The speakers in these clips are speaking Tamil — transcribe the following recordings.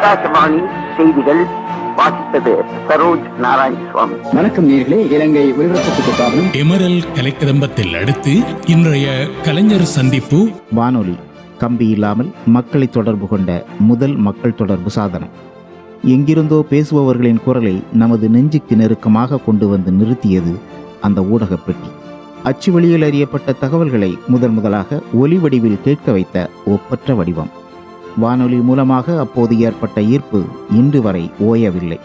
ஆகாசவாணி செய்திகள் வாசித்தது சரோஜ் நாராயண சுவாமி வணக்கம் நேர்களே இலங்கை ஒலிபரப்புக்காகவும் எமரல் கலைக்கதம்பத்தில் அடுத்து இன்றைய கலைஞர் சந்திப்பு. வானொலி கம்பி இல்லாமல் மக்களை தொடர்பு கொண்ட முதல் மக்கள் தொடர்பு சாதனம். எங்கிருந்தோ பேசுபவர்களின் குரலை நமது நெஞ்சுக்கு நெருக்கமாக கொண்டு வந்து நிறுத்தியது அந்த ஊடகப் பெட்டி. அச்சு வழியில் அறியப்பட்ட தகவல்களை முதன் முதலாக ஒலி வடிவில் கேட்க வைத்த ஒப்பற்ற வடிவம். வானொலி மூலமாக அப்போது ஏற்பட்ட ஈர்ப்பு இன்று வரை ஓயவில்லை.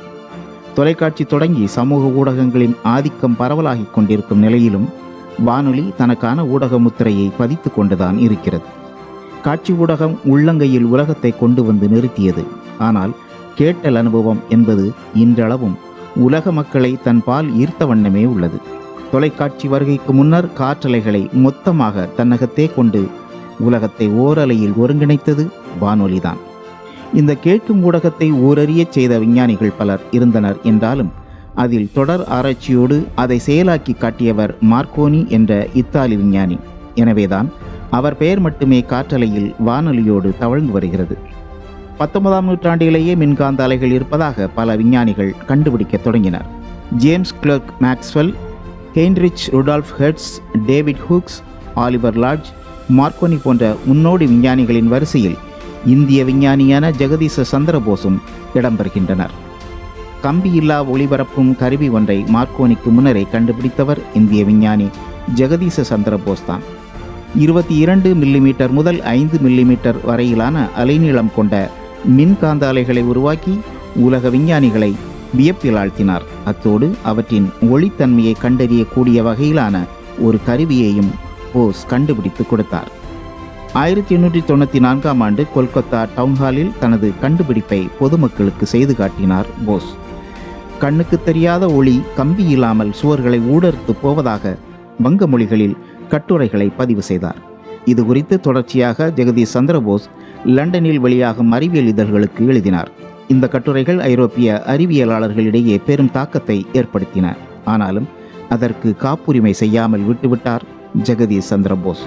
தொலைக்காட்சி தொடங்கி சமூக ஊடகங்களின் ஆதிக்கம் பரவலாகிக் கொண்டிருக்கும் நிலையிலும் வானொலி தனக்கான ஊடக முத்திரையை பதித்து கொண்டுதான் இருக்கிறது. காட்சி ஊடகம் உள்ளங்கையில் உலகத்தை கொண்டு வந்து நிறுத்தியது. ஆனால் கேட்டல் அனுபவம் என்பது இன்றளவும் உலக மக்களை தன் பால் ஈர்த்த வண்ணமே உள்ளது. தொலைக்காட்சி வருகைக்கு முன்னர் காற்றலைகளை மொத்தமாக தன்னகத்தே கொண்டு உலகத்தை ஓரலையில் ஒருங்கிணைத்தது வானொலிதான். இந்த கேட்கும் ஊடகத்தை ஊரறியச் செய்த விஞ்ஞானிகள் பலர் இருந்தனர் என்றாலும் அதில் தொடர் ஆராய்ச்சியோடு அதை செயலாக்கி காட்டியவர் மார்க்கோனி என்ற இத்தாலி விஞ்ஞானி. எனவேதான் அவர் பெயர் மட்டுமே காற்றலையில் வானொலியோடு தவழ்ந்து வருகிறது. பத்தொன்பதாம் நூற்றாண்டிலேயே மின்காந்த அலைகள் இருப்பதாக பல விஞ்ஞானிகள் கண்டுபிடிக்க தொடங்கினர். James Clerk Maxwell Heinrich Rudolf Hertz David Hughes Oliver Lodge Marconi போன்ற முன்னோடி விஞ்ஞானிகளின் வரிசையில் இந்திய விஞ்ஞானியான ஜெகதீச சந்திரபோஸும் இடம்பெறுகின்றனர். கம்பியில்லா ஒளிபரப்பும் கருவி ஒன்றை மார்க்கோனிக்கு முன்னரே கண்டுபிடித்தவர் இந்திய விஞ்ஞானி ஜெகதீச சந்திரபோஸ் தான். இருபத்தி இரண்டு மில்லிமீட்டர் முதல் ஐந்து மில்லிமீட்டர் வரையிலான அலைநீளம் கொண்ட மின்காந்த அலைகளை உருவாக்கி உலக விஞ்ஞானிகளை வியப்பில் ஆழ்த்தினார். அத்தோடு அவற்றின் ஒளித்தன்மையை கண்டறியக்கூடிய வகையிலான ஒரு கருவியையும் போஸ் கண்டுபிடித்து கொடுத்தார். ஆயிரத்தி எண்ணூற்றி தொண்ணூற்றி நான்காம் ஆண்டு கொல்கத்தா டவுன்ஹாலில் தனது கண்டுபிடிப்பை பொதுமக்களுக்கு செய்து காட்டினார் போஸ். கண்ணுக்கு தெரியாத ஒளி கம்பி இல்லாமல் சுவர்களை ஊடறுத்து போவதாக வங்க மொழிகளில் கட்டுரைகளை பதிவு செய்தார். இது குறித்து தொடர்ச்சியாக ஜெகதீஷ் சந்திரபோஸ் லண்டனில் வெளியாகும் அறிவியல் இதழ்களுக்கு எழுதினார். இந்த கட்டுரைகள் ஐரோப்பிய அறிவியலாளர்களிடையே பெரும் தாக்கத்தை ஏற்படுத்தின. ஆனாலும் அதற்கு காப்புரிமை செய்யாமல் விட்டுவிட்டார். ஜெகதீஷ் சந்திரபோஸ்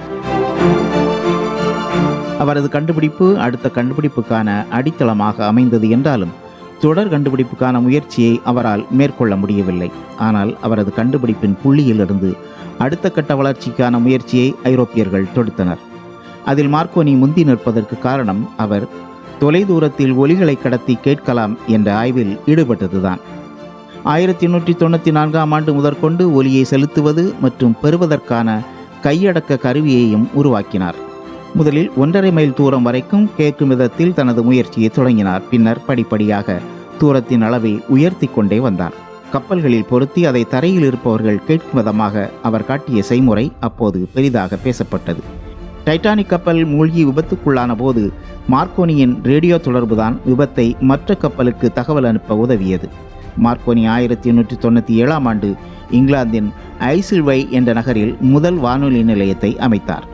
அவரது கண்டுபிடிப்பு அடுத்த கண்டுபிடிப்புக்கான அடித்தளமாக அமைந்தது என்றாலும் தொடர் கண்டுபிடிப்புக்கான முயற்சியை அவரால் மேற்கொள்ள முடியவில்லை. ஆனால் அவரது கண்டுபிடிப்பின் புள்ளியிலிருந்து அடுத்த கட்ட வளர்ச்சிக்கான முயற்சியை ஐரோப்பியர்கள் தொடுத்தனர். அதில் மார்க்கோனி முந்தி நிற்பதற்கு காரணம் அவர் தொலைதூரத்தில் ஒலிகளை கடத்தி கேட்கலாம் என்ற ஆய்வில் ஈடுபட்டதுதான். ஆயிரத்தி எண்ணூற்றி தொண்ணூற்றி நான்காம் ஆண்டு முதற்கொண்டு ஒலியை செலுத்துவது மற்றும் பெறுவதற்கான கையடக்க கருவியையும் உருவாக்கினார். முதலில் ஒன்றரை மைல் தூரம் வரைக்கும் கேட்கும் விதத்தில் தனது முயற்சியை தொடங்கினார். பின்னர் படிப்படியாக தூரத்தின் அளவை உயர்த்தி கொண்டே வந்தார். கப்பல்களில் பொருத்தி அதை தரையில் இருப்பவர்கள் கேட்கும் விதமாக அவர் காட்டிய செய்முறை அப்போது பெரிதாக பேசப்பட்டது. டைட்டானிக் கப்பல் மூழ்கி விபத்துக்குள்ளான போது மார்க்கோனியின் ரேடியோ தொடர்புதான் விபத்தை மற்ற கப்பலுக்கு தகவல் அனுப்ப உதவியது. மார்க்கோனி ஆயிரத்தி எண்ணூற்றி தொண்ணூற்றி ஏழாம் ஆண்டு இங்கிலாந்தின் ஐசில்வை என்ற நகரில் முதல் வானொலி நிலையத்தை அமைத்தார்.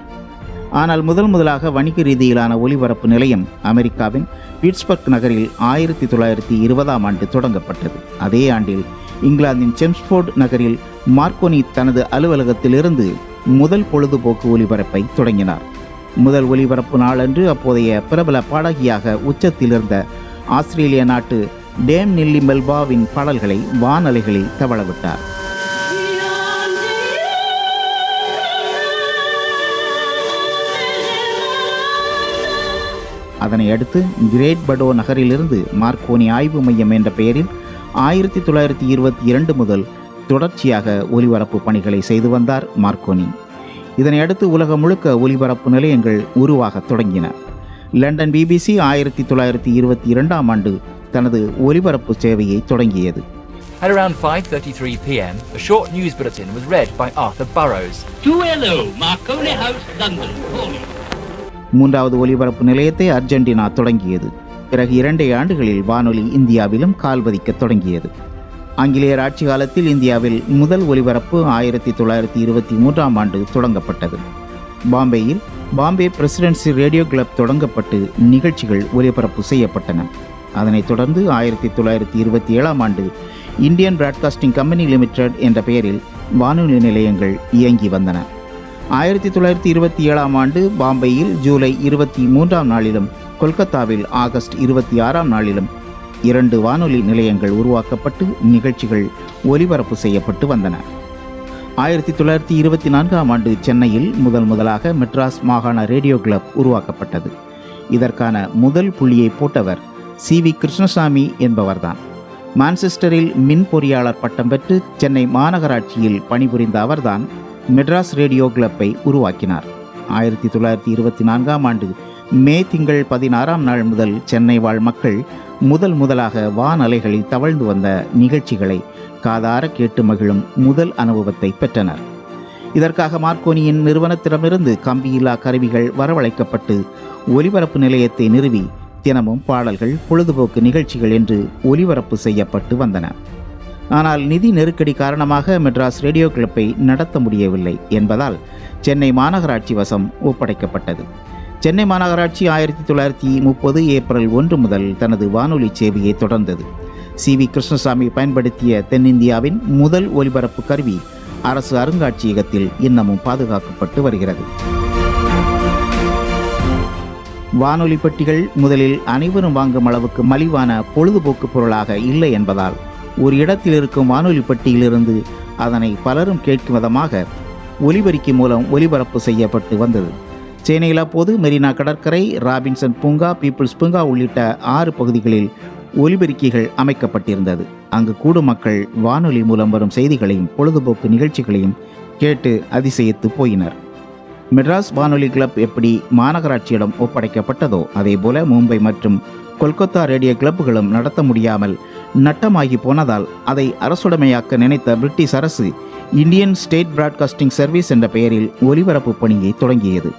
ஆனால் முதல் முதலாக வணிக ரீதியிலான ஒலிபரப்பு நிலையம் அமெரிக்காவின் பிட்ஸ்பர்க் நகரில் ஆயிரத்தி தொள்ளாயிரத்தி இருபதாம் ஆண்டு தொடங்கப்பட்டது. அதே ஆண்டில் இங்கிலாந்தின் செம்ஸ்போர்ட் நகரில் மார்க்கோனி தனது அலுவலகத்திலிருந்து முதல் பொழுதுபோக்கு ஒலிபரப்பை தொடங்கினார். முதல் ஒலிபரப்பு நாளன்று அப்போதைய பிரபல பாடகியாக உச்சத்தில் இருந்த ஆஸ்திரேலிய நாட்டு டேம் நில்லி மெல்பாவின் பாடல்களை வானலைகளில் தவளவிட்டார். அதனை அடுத்து கிரேட் படோ நகரிலிருந்து மார்க்கோனி ஆய்வு மையம் என்ற பெயரில் ஆயிரத்தி தொள்ளாயிரத்தி இருபத்தி இரண்டு முதல் தொடர்ச்சியாக ஒலிபரப்பு பணிகளை செய்து வந்தார் மார்க்கோனி. இதனை அடுத்து உலகம் முழுக்க ஒலிபரப்பு நிலையங்கள் உருவாகத் தொடங்கின. லண்டன் பிபிசி ஆயிரத்தி தொள்ளாயிரத்தி இருபத்தி இரண்டாம் ஆண்டு தனது ஒலிபரப்பு சேவையை தொடங்கியது At around 5:33 p.m., a short news bulletin was read by Arthur Burrows. 2LO, Marconi House, London. Calling. மூன்றாவது ஒலிபரப்பு நிலையத்தை அர்ஜென்டினா தொடங்கியது பிறகு இரண்டே ஆண்டுகளில் வானொலி இந்தியாவிலும் கால் பதிக்கத் தொடங்கியது ஆங்கிலேயர் ஆட்சி காலத்தில் இந்தியாவில் முதல் ஒலிபரப்பு ஆயிரத்தி தொள்ளாயிரத்தி இருபத்தி மூன்றாம் ஆண்டு தொடங்கப்பட்டது பாம்பேயில் பாம்பே பிரசிடென்சி ரேடியோ கிளப் தொடங்கப்பட்டு நிகழ்ச்சிகள் ஒலிபரப்பு செய்யப்பட்டன அதனைத் தொடர்ந்து ஆயிரத்தி தொள்ளாயிரத்தி இருபத்தி ஏழாம் ஆண்டு இந்தியன் பிராட்காஸ்டிங் கம்பெனி லிமிடெட் என்ற பெயரில் வானொலி நிலையங்கள் இயங்கி வந்தன. ஆயிரத்தி தொள்ளாயிரத்தி இருபத்தி ஏழாம் ஆண்டு பாம்பேயில் ஜூலை இருபத்தி மூன்றாம் நாளிலும் கொல்கத்தாவில் ஆகஸ்ட் இருபத்தி ஆறாம் நாளிலும் இரண்டு வானொலி நிலையங்கள் உருவாக்கப்பட்டு நிகழ்ச்சிகள் ஒலிபரப்பு செய்யப்பட்டு வந்தன. ஆயிரத்தி தொள்ளாயிரத்தி இருபத்தி நான்காம் ஆண்டு சென்னையில் முதல் முதலாக மெட்ராஸ் மாகாண ரேடியோ கிளப் உருவாக்கப்பட்டது. இதற்கான முதல் புள்ளியை போட்டவர் சி வி கிருஷ்ணசாமி என்பவர்தான். மான்செஸ்டரில் மின் பொறியாளர் பட்டம் பெற்று சென்னை மாநகராட்சியில் பணிபுரிந்த அவர்தான் மெட்ராஸ் ரேடியோ கிளப்பை உருவாக்கினார். ஆயிரத்தி தொள்ளாயிரத்தி இருபத்தி நான்காம் ஆண்டு மே திங்கள் பதினாறாம் நாள் முதல் சென்னை வாழ் மக்கள் முதல் முதலாக வானலைகளில் தவழ்ந்து வந்த நிகழ்ச்சிகளை காதார கேட்டு மகிழும் முதல் அனுபவத்தை பெற்றனர். இதற்காக மார்க்கோனியின் நிறுவனத்திடமிருந்து கம்பியில்லா கருவிகள் வரவழைக்கப்பட்டு ஒலிபரப்பு நிலையத்தை நிறுவி தினமும் பாடல்கள் பொழுதுபோக்கு நிகழ்ச்சிகள் என்று ஒலிபரப்பு செய்யப்பட்டு வந்தன. ஆனால் நிதி நெருக்கடி காரணமாக மெட்ராஸ் ரேடியோ கிளப்பை நடத்த முடியவில்லை என்பதால் சென்னை மாநகராட்சி வசம் ஒப்படைக்கப்பட்டது. சென்னை மாநகராட்சி ஆயிரத்தி தொள்ளாயிரத்தி முப்பது ஏப்ரல் ஒன்று முதல் தனது வானொலி சேவையை தொடர்ந்தது. சி வி கிருஷ்ணசாமி பயன்படுத்திய தென்னிந்தியாவின் முதல் ஒலிபரப்பு கருவி அரசு அருங்காட்சியகத்தில் இன்னமும் பாதுகாக்கப்பட்டு வருகிறது. வானொலி பெட்டிகள் முதலில் அனைவரும் வாங்கும் அளவுக்கு மலிவான பொழுதுபோக்கு பொருளாக இல்லை என்பதால் ஒரு இடத்தில் இருக்கும் வானொலி பெட்டியிலிருந்து அதனை பலரும் கேட்கும் விதமாக ஒலிபெருக்கி மூலம் ஒலிபரப்பு செய்யப்பட்டு வந்தது. சென்னையில் அப்போது மெரினா கடற்கரை ராபின்சன் பூங்கா பீப்புள்ஸ் பூங்கா உள்ளிட்ட ஆறு பகுதிகளில் ஒலிபெருக்கிகள் அமைக்கப்பட்டிருந்தது. அங்கு கூடும் மக்கள் வானொலி மூலம் வரும் செய்திகளையும் பொழுதுபோக்கு நிகழ்ச்சிகளையும் கேட்டு அதிசயித்து போயினர். மெட்ராஸ் வானொலி கிளப் எப்படி மாநகராட்சியிடம் ஒப்படைக்கப்பட்டதோ அதேபோல மும்பை மற்றும் கொல்கத்தா ரேடியோ கிளப்புகளும் நடத்த முடியாமல் நட்டமாகி போனதால் அதை அரசுடைமையாக்க நினைத்த பிரிட்டிஷ் அரசு இந்தியன் ஸ்டேட் பிராட்காஸ்டிங் சர்வீஸ் என்ற பெயரில் ஒலிபரப்பு பணியை தொடங்கியது.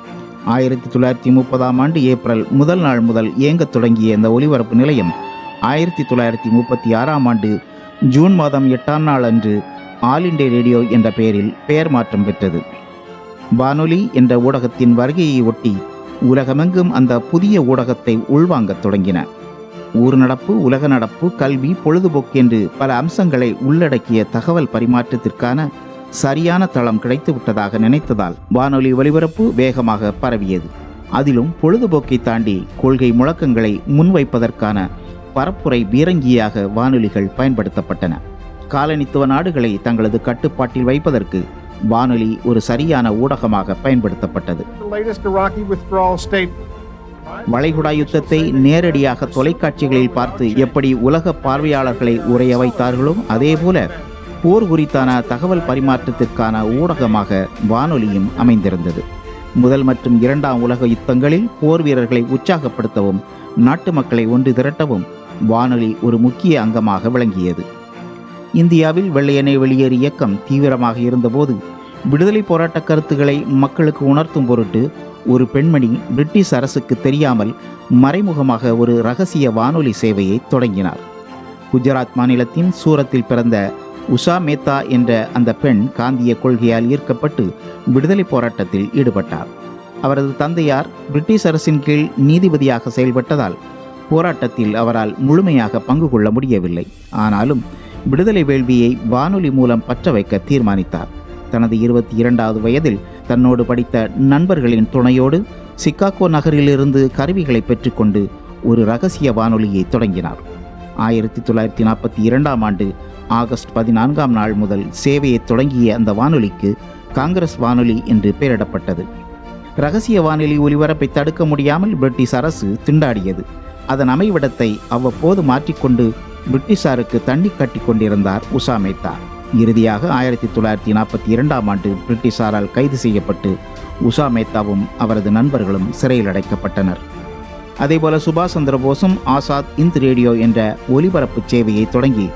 ஆயிரத்தி தொள்ளாயிரத்தி முப்பதாம் ஆண்டு ஏப்ரல் முதல் நாள் முதல் இயங்கத் தொடங்கிய இந்த ஒலிபரப்பு நிலையம் ஆயிரத்தி தொள்ளாயிரத்தி முப்பத்தி ஆறாம் ஆண்டு ஜூன் மாதம் எட்டாம் நாள் அன்று ஆல் இண்டியா ரேடியோ என்ற பெயரில் பெயர் மாற்றம் பெற்றது. வானொலி என்ற ஊடகத்தின் வருகையை ஒட்டி உலகமெங்கும் அந்த புதிய ஊடகத்தை உள்வாங்கத் தொடங்கின. ஊர் நடப்பு உலக நடப்பு கல்வி பொழுதுபோக்கு என்று பல அம்சங்களை உள்ளடக்கிய தகவல் பரிமாற்றத்திற்கான சரியான தளம் கிடைத்துவிட்டதாக நினைத்ததால் வானொலி ஒலிபரப்பு வேகமாக பரவியது. அதிலும் பொழுதுபோக்கை தாண்டி கொள்கை முழக்கங்களை முன்வைப்பதற்கான பரப்புரை பீரங்கியாக வானொலிகள் பயன்படுத்தப்பட்டன. காலனித்துவ நாடுகளை தங்களது கட்டுப்பாட்டில் வைப்பதற்கு வானொலி ஒரு சரியான ஊடகமாக பயன்படுத்தப்பட்டது. வளைகுடா யுத்தத்தை நேரடியாக தொலைக்காட்சிகளில் பார்த்து எப்படி உலக பார்வையாளர்களை உரைய வைத்தார்களோ அதேபோல போர் குறித்தான தகவல் பரிமாற்றத்திற்கான ஊடகமாக வானொலியும் அமைந்திருந்தது. முதல் மற்றும் இரண்டாம் உலக யுத்தங்களில் போர் வீரர்களை உற்சாகப்படுத்தவும் நாட்டு மக்களை ஒன்று திரட்டவும் வானொலி ஒரு முக்கிய அங்கமாக விளங்கியது. இந்தியாவில் வெள்ளையனை வெளியேறு இயக்கம் தீவிரமாக இருந்தபோது விடுதலை போராட்ட கருத்துக்களை மக்களுக்கு உணர்த்தும் பொருட்டு ஒரு பெண்மணி பிரிட்டிஷ் அரசுக்கு தெரியாமல் மறைமுகமாக ஒரு ரகசிய வானொலி சேவையை தொடங்கினார். குஜராத் மாநிலத்தின் சூரத்தில் பிறந்த உஷா மேத்தா என்ற அந்த பெண் காந்திய கொள்கையால் ஈர்க்கப்பட்டு விடுதலை போராட்டத்தில் ஈடுபட்டார். அவரது தந்தையார் பிரிட்டிஷ் அரசின் கீழ் நீதிபதியாக செயல்பட்டதால் போராட்டத்தில் அவரால் முழுமையாக பங்கு கொள்ள முடியவில்லை. ஆனாலும் விடுதலை வேள்வியை வானொலி மூலம் பற்ற வைக்க தீர்மானித்தார். தனது இருபத்தி இரண்டாவது வயதில் தன்னோடு படித்த நண்பர்களின் துணையோடு சிக்காகோ நகரிலிருந்து கருவிகளை பெற்றுக்கொண்டு ஒரு ரகசிய வானொலியை தொடங்கினார். ஆயிரத்தி தொள்ளாயிரத்தி நாற்பத்தி இரண்டாம் ஆண்டு ஆகஸ்ட் பதினான்காம் நாள் முதல் சேவையை தொடங்கிய அந்த வானொலிக்கு காங்கிரஸ் வானொலி என்று பெயரிடப்பட்டது. ரகசிய வானொலி ஒலிபரப்பை தடுக்க முடியாமல் பிரிட்டிஷ் அரசு திண்டாடியது. அதன் அமைவிடத்தை அவ்வப்போது மாற்றிக்கொண்டு பிரிட்டிஷாருக்கு தண்ணி கட்டி கொண்டிருந்தார் உஷா மேத்தா இறுதியாக ஆயிரத்தி தொள்ளாயிரத்தி நாற்பத்தி இரண்டாம் ஆண்டு பிரிட்டிஷாரால் கைது செய்யப்பட்டு உஷா மேத்தாவும் அவரது நண்பர்களும் சிறையில் அடைக்கப்பட்டனர். அதேபோல சுபாஷ் சந்திர போஸும் ஆசாத் இந்த் ரேடியோ என்ற ஒலிபரப்பு சேவையை தொடங்கி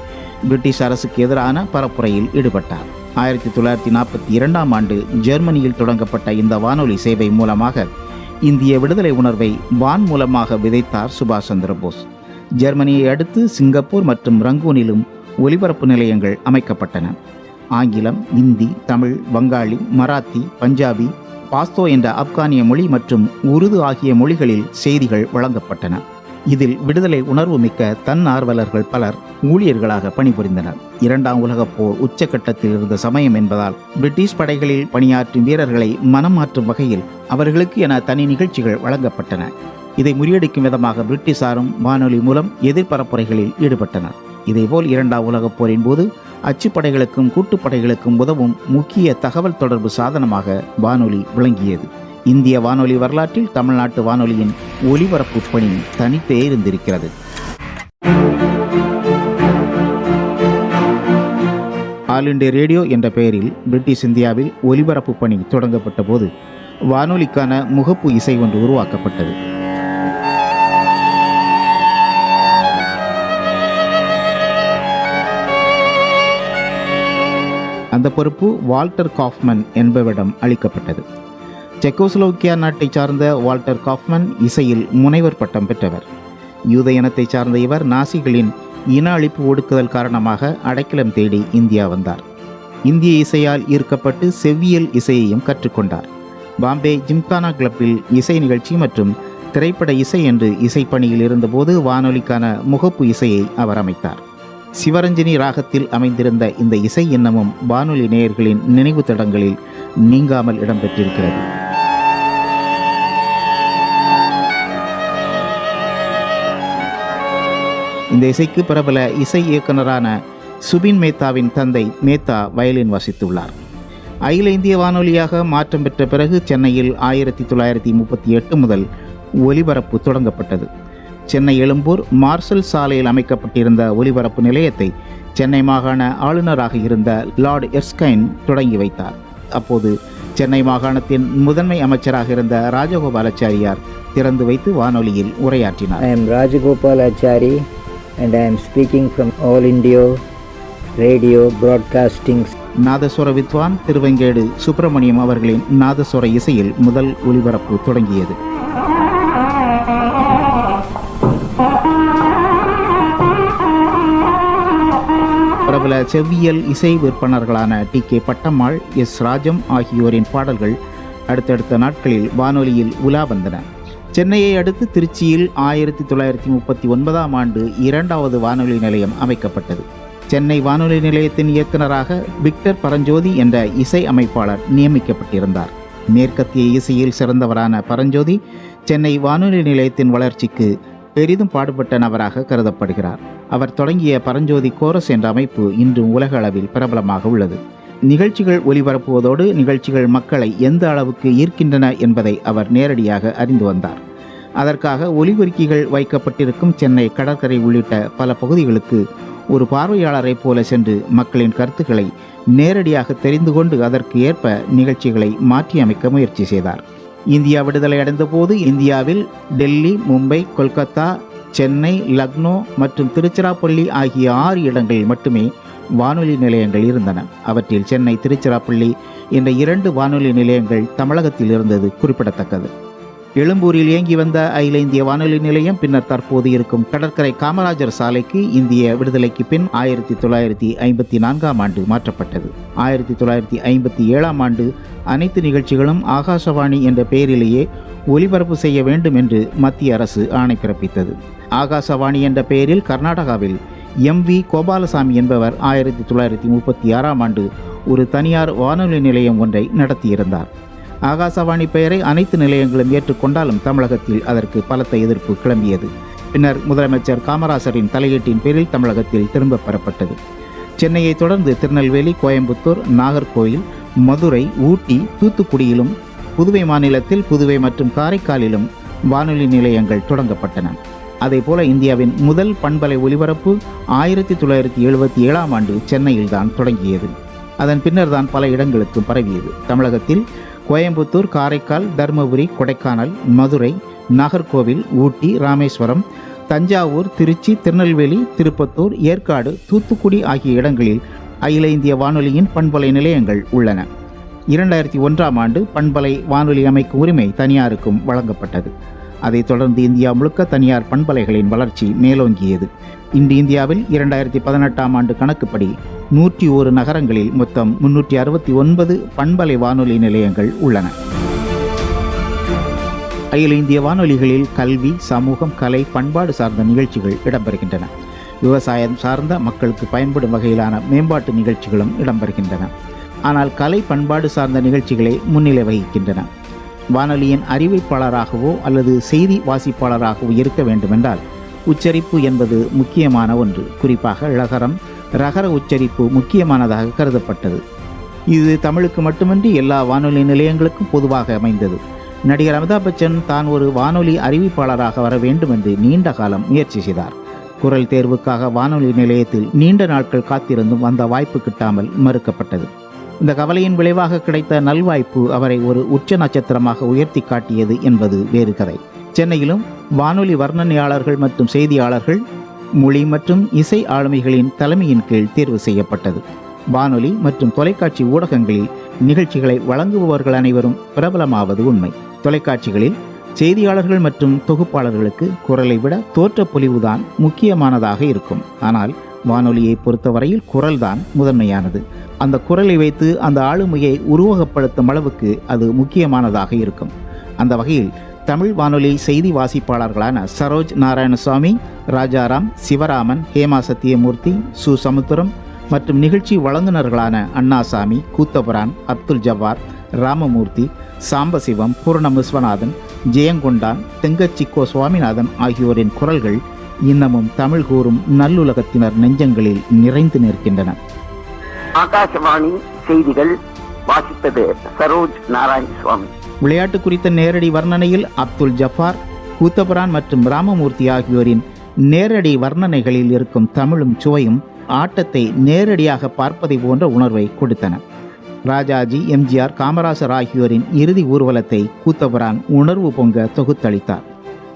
பிரிட்டிஷ் அரசுக்கு எதிரான பரப்புரையில் ஈடுபட்டார். ஆயிரத்தி தொள்ளாயிரத்தி நாற்பத்தி இரண்டாம் ஆண்டு ஜெர்மனியில் தொடங்கப்பட்ட இந்த வானொலி சேவை மூலமாக இந்திய விடுதலை உணர்வை வான் மூலமாக விதைத்தார் சுபாஷ் சந்திர போஸ். ஜெர்மனியை அடுத்து சிங்கப்பூர் மற்றும் ரங்கூனிலும் ஒலிபரப்பு நிலையங்கள் அமைக்கப்பட்டன. ஆங்கிலம் இந்தி தமிழ் வங்காளி மராத்தி பஞ்சாபி பாஸ்தோ என்ற ஆப்கானிய மொழி மற்றும் உருது ஆகிய மொழிகளில் செய்திகள் வழங்கப்பட்டன. இதில் விடுதலை உணர்வு மிக்க தன்னார்வலர்கள் பலர் ஊழியர்களாக பணிபுரிந்தனர். இரண்டாம் உலகப் போர் உச்சக்கட்டத்தில் இருந்த சமயம் என்பதால் பிரிட்டிஷ் படைகளில் பணியாற்றும் வீரர்களை மனம் மாற்றும் வகையில் அவர்களுக்கு என தனி நிகழ்ச்சிகள் வழங்கப்பட்டன. இதை முறியடிக்கும் விதமாக பிரிட்டிஷாரும் வானொலி மூலம் எதிர்பரப்புரைகளில் ஈடுபட்டனர். இதேபோல் இரண்டாம் உலகப் போரின் போது அச்சுப்படைகளுக்கும் கூட்டுப்படைகளுக்கும் உதவும் முக்கிய தகவல் தொடர்பு சாதனமாக வானொலி விளங்கியது. இந்திய வானொலி வரலாற்றில் தமிழ்நாட்டு வானொலியின் ஒலிபரப்பு பணி தனித்தே இருந்திருக்கிறது. ஆல் இண்டியா ரேடியோ என்ற பெயரில் பிரிட்டிஷ் இந்தியாவில் ஒலிபரப்பு பணி தொடங்கப்பட்ட போது வானொலிக்கான முகப்பு இசை ஒன்று உருவாக்கப்பட்டது. அந்த பொறுப்பு வால்டர் காஃப்மன் என்பவரிடம் அளிக்கப்பட்டது. செக்கோஸ்லோக்கியா நாட்டைச் சார்ந்த வால்டர் காஃப்மன் இசையில் முனைவர் பட்டம் பெற்றவர். யூத இனத்தைச் சார்ந்த இவர் நாசிகளின் இன அழிப்பு ஒடுக்குதல் காரணமாக அடைக்கலம் தேடி இந்தியா வந்தார். இந்திய இசையால் ஈர்க்கப்பட்டு செவ்வியல் இசையையும் கற்றுக்கொண்டார். பாம்பே ஜிம்கானா கிளப்பில் இசை நிகழ்ச்சி மற்றும் திரைப்பட இசை என்று இசைப்பணியில் இருந்தபோது வானொலிக்கான முகப்பு இசையை அவர் அமைத்தார். சிவரஞ்சினி ராகத்தில் அமைந்திருந்த இந்த இசை இன்னமும் வானொலி நேயர்களின் நினைவு தடங்களில் நீங்காமல் இடம்பெற்றிருக்கிறது. இந்த இசைக்கு பிரபல இசை இயக்குனரான சுபின் மேத்தாவின் தந்தை மேத்தா வயலின் வாசித்துள்ளார். அகில இந்திய வானொலியாக மாற்றம் பெற்ற பிறகு சென்னையில் ஆயிரத்தி தொள்ளாயிரத்தி முப்பத்தி எட்டு முதல் ஒலிபரப்பு தொடங்கப்பட்டது. சென்னை எழும்பூர் மார்சல் சாலையில் அமைக்கப்பட்டிருந்த ஒலிபரப்பு நிலையத்தை சென்னை மாகாண ஆளுநராக இருந்த லார்ட் எர்ஸ்கைன் தொடங்கி வைத்தார். அப்போது சென்னை மாகாணத்தின் முதன்மை அமைச்சராக இருந்த ராஜகோபாலாச்சாரியார் திறந்து வைத்து வானொலியில் உரையாற்றினார். I am Rajagopal Achari and I am speaking from All India Radio Broadcasting. நாதஸ்வர வித்வான் திருவெங்கேடு சுப்பிரமணியம் அவர்களின் நாதஸ்வர இசையில் முதல் ஒலிபரப்பு தொடங்கியது. பிரபல செவ்வியல் இசை விற்பனர்களான D. K. Pattammal S. Rajam ஆகியோரின் பாடல்கள் அடுத்தடுத்த நாட்களில் வானொலியில் உலா வந்தன. சென்னையை அடுத்து திருச்சியில் ஆயிரத்தி தொள்ளாயிரத்தி முப்பத்தி ஒன்பதாம் ஆண்டு இரண்டாவது வானொலி நிலையம் அமைக்கப்பட்டது. சென்னை வானொலி நிலையத்தின் இயக்குனராக விக்டர் பரஞ்சோதி என்ற இசை அமைப்பாளர் நியமிக்கப்பட்டிருந்தார். மேற்கத்திய இசையில் சிறந்தவரான பரஞ்சோதி சென்னை வானொலி நிலையத்தின் வளர்ச்சிக்கு பெரிதும் பாடுபட்ட நபராக கருதப்படுகிறார். அவர் தொடங்கிய பரஞ்சோதி கோரஸ் என்ற அமைப்பு இன்று உலக அளவில் பிரபலமாக உள்ளது. நிகழ்ச்சிகள் ஒளிபரப்புவதோடு நிகழ்ச்சிகள் மக்களை எந்த அளவுக்கு ஈர்க்கின்றன என்பதை அவர் நேரடியாக அறிந்து வந்தார். அதற்காக ஒலிபெருக்கிகள் வைக்கப்பட்டிருக்கும் சென்னை கடற்கரை உள்ளிட்ட பல பகுதிகளுக்கு ஒரு பார்வையாளரைப் போல சென்று மக்களின் கருத்துக்களை நேரடியாக தெரிந்து கொண்டு அதற்கு ஏற்ப நிகழ்ச்சிகளை மாற்றியமைக்க முயற்சி செய்தார். இந்தியா விடுதலை அடைந்த போது இந்தியாவில் டெல்லி மும்பை கொல்கத்தா சென்னை லக்னோ மற்றும் திருச்சிராப்பள்ளி ஆகிய ஆறு இடங்களில் மட்டுமே வானொலி நிலையங்கள் இருந்தன. அவற்றில் சென்னை திருச்சிராப்பள்ளி என்ற இரண்டு வானொலி நிலையங்கள் தமிழகத்தில் இருந்தது குறிப்பிடத்தக்கது. எழும்பூரில் இயங்கி வந்த அகில இந்திய வானொலி நிலையம் பின்னர் தற்போது இருக்கும் கடற்கரை காமராஜர் சாலைக்கு இந்திய விடுதலைக்கு பின் ஆயிரத்தி தொள்ளாயிரத்தி ஐம்பத்தி நான்காம் ஆண்டு மாற்றப்பட்டது. ஆயிரத்தி தொள்ளாயிரத்தி ஐம்பத்தி ஏழாம் ஆண்டு அனைத்து நிகழ்ச்சிகளும் ஆகாசவாணி என்ற பெயரிலேயே ஒலிபரப்பு செய்ய வேண்டும் என்று மத்திய அரசு ஆணை பிறப்பித்தது. ஆகாசவாணி என்ற பெயரில் கர்நாடகாவில் எம் வி கோபாலசாமி என்பவர் ஆயிரத்தி தொள்ளாயிரத்தி முப்பத்தி ஆறாம் ஆண்டு ஒரு தனியார் வானொலி நிலையம் ஒன்றை நடத்தியிருந்தார். ஆகாசவாணி பெயரை அனைத்து நிலையங்களும் ஏற்றுக்கொண்டாலும் தமிழகத்தில் அதற்கு பலத்த எதிர்ப்பு கிளம்பியது. பின்னர் முதலமைச்சர் காமராசரின் தலையீட்டின் பேரில் தமிழகத்தில் திரும்பப் பெறப்பட்டது. சென்னையை தொடர்ந்து திருநெல்வேலி கோயம்புத்தூர் நாகர்கோயில் மதுரை ஊட்டி தூத்துக்குடியிலும் புதுவை மாநிலத்தில் புதுவை மற்றும் காரைக்காலிலும் வானொலி நிலையங்கள் தொடங்கப்பட்டன. அதேபோல இந்தியாவின் முதல் பண்பலை ஒலிபரப்பு ஆயிரத்தி தொள்ளாயிரத்தி எழுபத்தி ஏழாம் ஆண்டு சென்னையில்தான் தொடங்கியது. அதன் பின்னர் தான் பல இடங்களுக்கும் பரவியது. தமிழகத்தில் கோயம்புத்தூர் காரைக்கால் தருமபுரி கொடைக்கானல் மதுரை நாகர்கோவில் ஊட்டி ராமேஸ்வரம் தஞ்சாவூர் திருச்சி திருநெல்வேலி திருப்பத்தூர் ஏற்காடு தூத்துக்குடி ஆகிய இடங்களில் அகில இந்திய வானொலியின் பண்பலை நிலையங்கள் உள்ளன. இரண்டாயிரத்தி ஒன்றாம் ஆண்டு பண்பலை வானொலி அமைக்கும் உரிமை தனியாருக்கும் வழங்கப்பட்டது. அதைத் தொடர்ந்து இந்தியா முழுக்க தனியார் பண்பலைகளின் வளர்ச்சி மேலோங்கியது. இன்று இந்தியாவில் இரண்டாயிரத்தி பதினெட்டாம் ஆண்டு கணக்குப்படி நூற்றி ஒரு நகரங்களில் மொத்தம் முன்னூற்றி அறுபத்தி ஒன்பது பண்பலை வானொலி நிலையங்கள் உள்ளன. அகில இந்திய வானொலிகளில் கல்வி சமூகம் கலை பண்பாடு சார்ந்த நிகழ்ச்சிகள் இடம்பெறுகின்றன. விவசாயம் சார்ந்த மக்களுக்கு பயன்படும் வகையிலான மேம்பாட்டு நிகழ்ச்சிகளும் இடம்பெறுகின்றன. ஆனால் கலை பண்பாடு சார்ந்த நிகழ்ச்சிகளை முன்னிலை வகிக்கின்றன. வானொலியின் அறிவிப்பாளராகவோ அல்லது செய்தி வாசிப்பாளராகவோ இருக்க வேண்டுமென்றால் உச்சரிப்பு என்பது முக்கியமான ஒன்று. குறிப்பாக இழகரம் ரகர உச்சரிப்பு முக்கியமானதாக கருதப்பட்டது. இது தமிழுக்கு மட்டுமின்றி எல்லா வானொலி நிலையங்களுக்கும் பொதுவாக அமைந்தது. நடிகர் அமிதாப் பச்சன் தான் ஒரு வானொலி அறிவிப்பாளராக வர வேண்டும் என்று நீண்ட காலம் முயற்சி செய்தார். குரல் தேர்வுக்காக வானொலி நிலையத்தில் நீண்ட நாட்கள் காத்திருந்தும் அந்த வாய்ப்பு கிட்டாமல் மறுக்கப்பட்டது. இந்த கவலையின் விளைவாக கிடைத்த நல்வாய்ப்பு அவரை ஒரு உச்ச நட்சத்திரமாக உயர்த்தி காட்டியது என்பது வேறு கதை. சென்னையிலும் வானொலி வர்ணனையாளர்கள் மற்றும் செய்தியாளர்கள் மொழி மற்றும் இசை ஆளுமைகளின் தலைமையின் கீழ் தேர்வு செய்யப்பட்டது. வானொலி மற்றும் தொலைக்காட்சி ஊடகங்களில் நிகழ்ச்சிகளை வழங்குபவர்கள் அனைவரும் பிரபலமாவது உண்மை. தொலைக்காட்சிகளில் செய்தியாளர்கள் மற்றும் தொகுப்பாளர்களுக்கு குரலை விட தோற்றப்பொலிவுதான் முக்கியமானதாக இருக்கும். ஆனால் வானொலியை பொறுத்தவரையில் குரல்தான் முதன்மையானது. அந்த குரலை வைத்து அந்த ஆளுமையை உருவகப்படுத்தும் அளவுக்கு அது முக்கியமானதாக இருக்கும். அந்த வகையில் தமிழ் வானொலி செய்தி வாசிப்பாளர்களான சரோஜ் நாராயணசுவாமி ராஜாராம் சிவராமன் ஹேமா சத்தியமூர்த்தி சு. சமுத்திரம் மற்றும் நிகழ்ச்சி வழங்குனர்களான அண்ணாசாமி கூத்தபுரான் அப்துல் ஜவ்வார் ராமமூர்த்தி சாம்பசிவம் பூர்ணம் விஸ்வநாதன் ஜெயங்கொண்டான் தெங்கச்சிக்கோ சுவாமிநாதன் ஆகியோரின் குரல்கள் இன்னமும் தமிழ் கூறும் நல்லுலகத்தினர் நெஞ்சங்களில் நிறைந்து நிற்கின்றன. ஆகாசவாணி செய்திகள் வாசித்தது சரோஜ் நாராயண சுவாமி விளையாட்டு குறித்த நேரடி வர்ணனையில் அப்துல் ஜஃபார் கூத்தபுரான் மற்றும் ராமமூர்த்தி ஆகியோரின் நேரடி வர்ணனைகளில் இருக்கும் தமிழும் சுவையும் ஆட்டத்தை நேரடியாக பார்ப்பதை போன்ற உணர்வை கொடுத்தன. ராஜாஜி எம்ஜிஆர் காமராசர் ஆகியோரின் இறுதி ஊர்வலத்தை கூத்தபுரான் உணர்வு பொங்க தொகுத்தளித்தார்.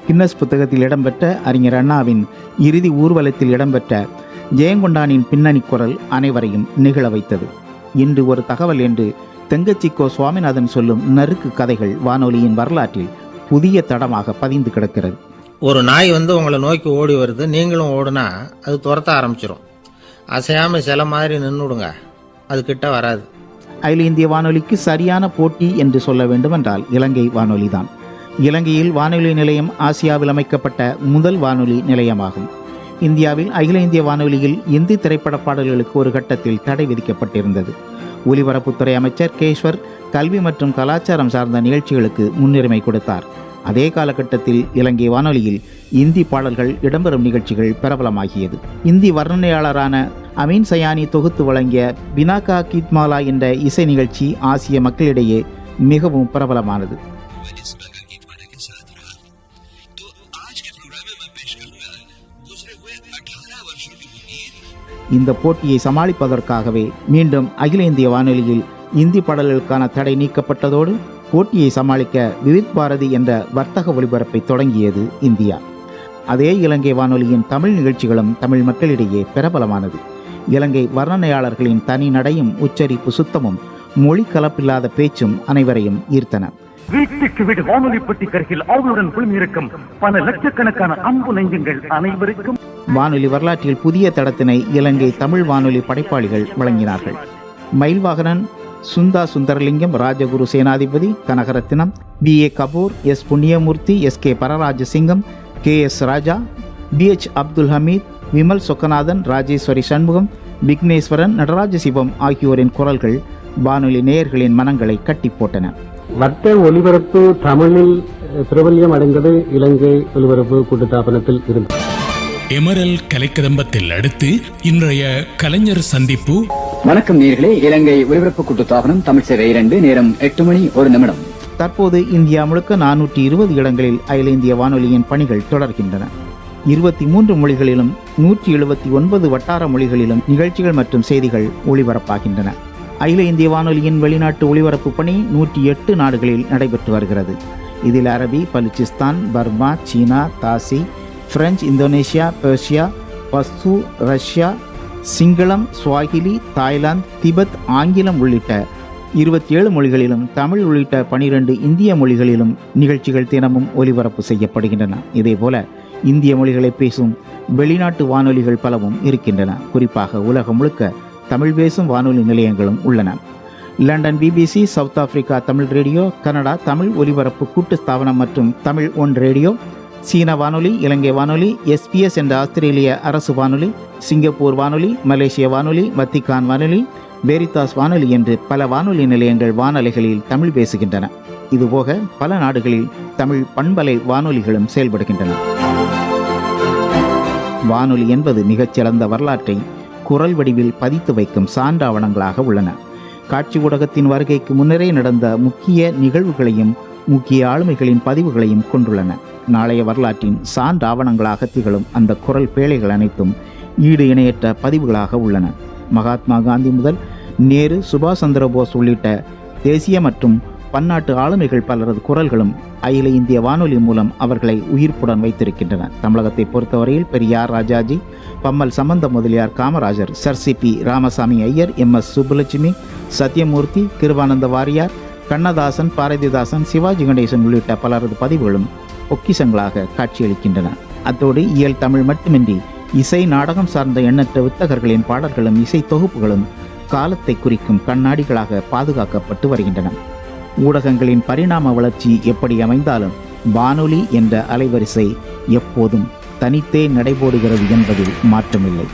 கின்னஸ் புத்தகத்தில் இடம்பெற்ற அறிஞர் அண்ணாவின் இறுதி ஊர்வலத்தில் இடம்பெற்ற ஜெயங்கொண்டானின் பின்னணி குரல் அனைவரையும் நிகழ வைத்தது. இன்று ஒரு தகவல் என்று தெங்கச்சிக்கோ சுவாமிநாதன் சொல்லும் நறுக்கு கதைகள் வானொலியின் வரலாற்றில் புதிய தடமாக பதிந்து கிடக்கிறது. ஒரு நாய் வந்து உங்களை நோக்கி ஓடி வருது நீங்களும் ஓடுனா அது துரத்த ஆரம்பிச்சிடும் அசையாம சில மாதிரி நின்றுடுங்க அது கிட்ட வராது. அகில இந்திய வானொலிக்கு சரியான போட்டி என்று சொல்ல வேண்டுமென்றால் இலங்கை வானொலிதான். இலங்கையில் வானொலி நிலையம் ஆசியாவில் அமைக்கப்பட்ட முதல் வானொலி நிலையமாகும். இந்தியாவில் அகில இந்திய வானொலியில் இந்தி திரைப்பட பாடல்களுக்கு ஒரு கட்டத்தில் தடை விதிக்கப்பட்டிருந்தது. ஒலிபரப்புத்துறை அமைச்சர் கேஷ்வர் கல்வி மற்றும் கலாச்சாரம் சார்ந்த நிகழ்ச்சிகளுக்கு முன்னுரிமை கொடுத்தார். அதே காலகட்டத்தில் இலங்கை வானொலியில் இந்தி பாடல்கள் இடம்பெறும் நிகழ்ச்சிகள் பிரபலமாகியது. இந்தி வர்ணனையாளரான அமீன் சயானி தொகுத்து வழங்கிய பினாகா கீத்மாலா என்ற இசை நிகழ்ச்சி ஆசிய மக்களிடையே மிகவும் பிரபலமானது. இந்த போட்டியை சமாளிப்பதற்காகவே மீண்டும் அகில இந்திய வானொலியில் இந்தி பாடல்களுக்கான தடை நீக்கப்பட்டதோடு போட்டியை சமாளிக்க விவித் பாரதி என்ற வர்த்தக ஒலிபரப்பை தொடங்கியது இந்தியா. அதே இலங்கை வானொலியின் தமிழ் நிகழ்ச்சிகளும் தமிழ் மக்களிடையே பிரபலமானது. இலங்கை வர்ணனையாளர்களின் தனி நடையும் உச்சரிப்பு சுத்தமும் மொழி கலப்பில்லாத பேச்சும் அனைவரையும் ஈர்த்தன. வீட்டுக்கு வீடு வானொலி பெட்டி கருகில் ஆவலுடன் குழுமியிருக்கும் பல லட்சக்கணக்கான அன்பு நெஞ்சங்கள் அனைவருக்கும் வானொலி வரலாற்றில் புதிய தடத்தினை இலங்கை தமிழ் வானொலி படைப்பாளிகள் வழங்கினார்கள். Mayilvahanan Sundha Sundaralingam Rajaguru Senathipathi Kanagarathinam P. A. Kapoor S. Punniyamoorthy S. K. Pararajasingam K. S. Raja B. H. Abdul Hameed Vimal Sokkanathan Rajeswari Shanmugam Vigneswaran Nadaraja Sivam ஆகியோரின் குரல்கள் வானொலி நேயர்களின் மனங்களை கட்டி போட்டன வட்ட ஒலிபரப்பு தமிழில் பிரபல்யம் அடைந்தது இலங்கை ஒலிபரப்பு கூட்டுத்தாபனத்தில் இருந்தது எமரல் கலைக்கதம்பத்தில் அடுத்து இன்றைய கலைஞர் சந்திப்பு. வணக்கம் நேர்களே இலங்கை ஒலிபரப்பு கூட்டுத்தாபனம் தமிழ் சேவை இரண்டு நேரம் எட்டு மணி ஒரு நிமிடம். தற்போது இந்தியா முழுக்க நானூற்றி இருபது இடங்களில் அகில இந்திய வானொலியின் பணிகள் தொடர்கின்றன. இருபத்தி மூன்று மொழிகளிலும் நூற்றி எழுபத்தி ஒன்பது வட்டார மொழிகளிலும் நிகழ்ச்சிகள் மற்றும் செய்திகள் ஒளிபரப்பாகின்றன. அகில இந்திய வானொலியின் வெளிநாட்டு ஒளிபரப்பு பணி நூற்றி எட்டு நாடுகளில் நடைபெற்று வருகிறது. இதில் அரபி பலுச்சிஸ்தான் பர்மா சீனா தாசி French Indonesia Persia Pashto Russia சிங்களம் ஸ்வாகிலி தாய்லாந்து திபெத் ஆங்கிலம் உள்ளிட்ட இருபத்தி ஏழு மொழிகளிலும் தமிழ் உள்ளிட்ட பனிரெண்டு இந்திய மொழிகளிலும் நிகழ்ச்சிகள் தினமும் ஒலிபரப்பு செய்யப்படுகின்றன. இதேபோல இந்திய மொழிகளை பேசும் வெளிநாட்டு வானொலிகள் பலவும் இருக்கின்றன. குறிப்பாக உலகம் முழுக்க தமிழ் பேசும் வானொலி நிலையங்களும் உள்ளன. London BBC South Africa Tamil radio Canada Tamil ஒலிபரப்பு கூட்டு ஸ்தாபனம் மற்றும் தமிழ் ஒன் ரேடியோ சீன வானொலி இலங்கை வானொலி எஸ்பிஎஸ் என்ற ஆஸ்திரேலிய அரசு வானொலி சிங்கப்பூர் வானொலி மலேசிய வானொலி வத்திகான் வானொலி பேரித்தாஸ் வானொலி என்று பல வானொலி நிலையங்கள் வானொலிகளில் தமிழ் பேசுகின்றன. இதுபோக பல நாடுகளில் தமிழ் பண்பலை வானொலிகளும் செயல்படுகின்றன. வானொலி என்பது மிகச்சிறந்த வரலாற்றை குரல் வடிவில் பதித்து வைக்கும் சான்றாவணங்களாக உள்ளன. காட்சி ஊடகத்தின் வருகைக்கு முன்னரே நடந்த முக்கிய நிகழ்வுகளையும் முக்கிய ஆளுமைகளின் பதிவுகளையும் கொண்டுள்ளன. நாளைய வரலாற்றின் சான்றாவணங்களாக திகழும் அந்த குரல் பேழைகள் அனைத்தும் ஈடு இணையற்ற பதிவுகளாக உள்ளன. மகாத்மா காந்தி முதல் நேரு சுபாஷ் சந்திர போஸ் உள்ளிட்ட தேசிய மற்றும் பன்னாட்டு ஆளுமைகள் பலரது குரல்களும் அகில இந்திய வானொலி மூலம் அவர்களை உயிர்ப்புடன் வைத்திருக்கின்றன. தமிழகத்தை பொறுத்தவரையில் Periyar Rajaji Pammal Sambandha Mudaliar Kamarajar Sir C P Ramaswamy Iyer M S Subbulakshmi Sathyamurthy Kirupananda Variyar Kannadasan Bharathidasan Sivaji Ganesan உள்ளிட்ட பலரது பதிவுகளும் பொக்கிசங்களாக காட்சியளிக்கின்றன. அத்தோடு இயல் தமிழ் மட்டுமின்றி இசை நாடகம் சார்ந்த எண்ணற்ற வித்தகர்களின் பாடல்களும் இசை தொகுப்புகளும் காலத்தை குறிக்கும் கண்ணாடிகளாக பாதுகாக்கப்பட்டு வருகின்றன. ஊடகங்களின் பரிணாம வளர்ச்சி எப்படி அமைந்தாலும் வானொலி என்ற அலைவரிசை எப்போதும் தனித்தே நடைபோடுகிறது என்பதில் மாற்றமில்லை.